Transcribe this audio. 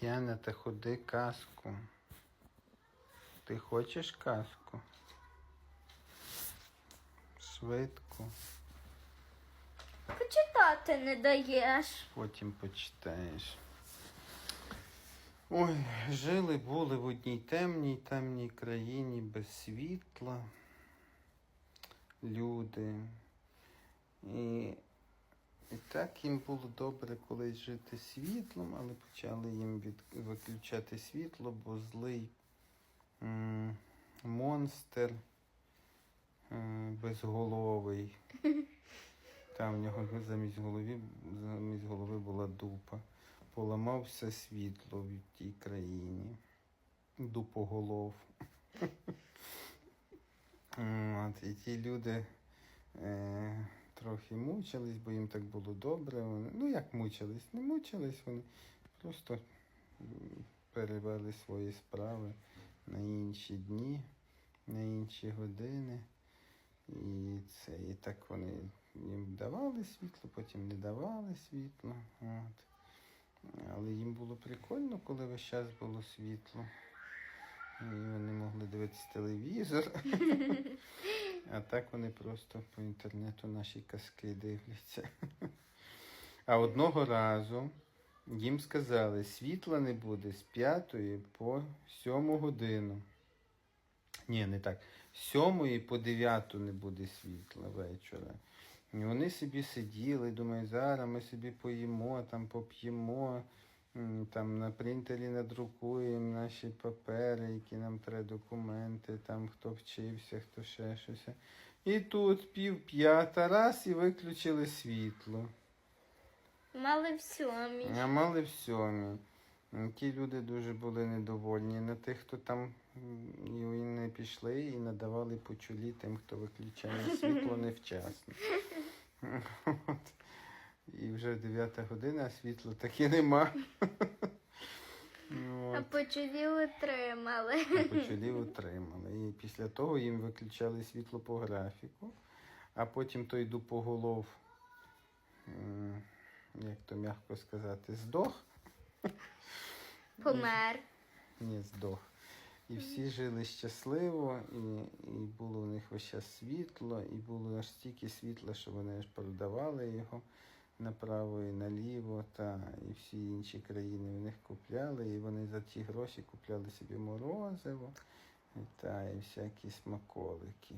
Яна, та ходи казку. Ти хочеш казку? Швидко. Почитати не даєш. Потім почитаєш. Ой, жили були в одній темній, темній країні без світла. Люди. І, і так їм було добре колись жити світлом, але почали їм від, виключати світло, бо злий м, монстр м, безголовий. Там в нього замість голови, замість голови була дупа. Поламав все світло в тій країні. Дупоголов. От, і ті люди е, трохи мучились, бо їм так було добре. Вони, ну як мучились? Не мучились вони. Просто перевели свої справи на інші дні, на інші години. І це, і так вони їм давали світло, потім не давали світло. От. Але їм було прикольно, коли весь час було світло. І вони могли дивитися телевізор. А так вони просто по інтернету наші казки дивляться. А одного разу їм сказали, світла не буде з 5 по 7 годину. Ні, не так. З 7 по 9 не буде світла вечора. І вони собі сиділи, думаю, зараз ми собі поїмо, там поп'ємо, там на принтері надрукуємо наші папери, які нам треба документи, там хто вчився, хто ще щось. І тут пів п'ята раз і виключили світло. Мали в сьомій. А мали в сьомій. Ті люди дуже були недовольні на тих, хто там і не пішли і надавали по чолі тим, хто виключає світло невчасно. І вже 9 година, а світла таки нема. А от. по чолі отримали. А чолі. І після того їм виключали світло по графіку, а потім той дупоголов, як то м'яко сказати, здох. Помер. Ні, здох. І всі жили щасливо, і, і було у них весь час світло, і було аж стільки світла, що вони аж продавали його направо і наліво, та і всі інші країни в них купляли, і вони за ті гроші купляли собі морозиво, та і всякі смаколики.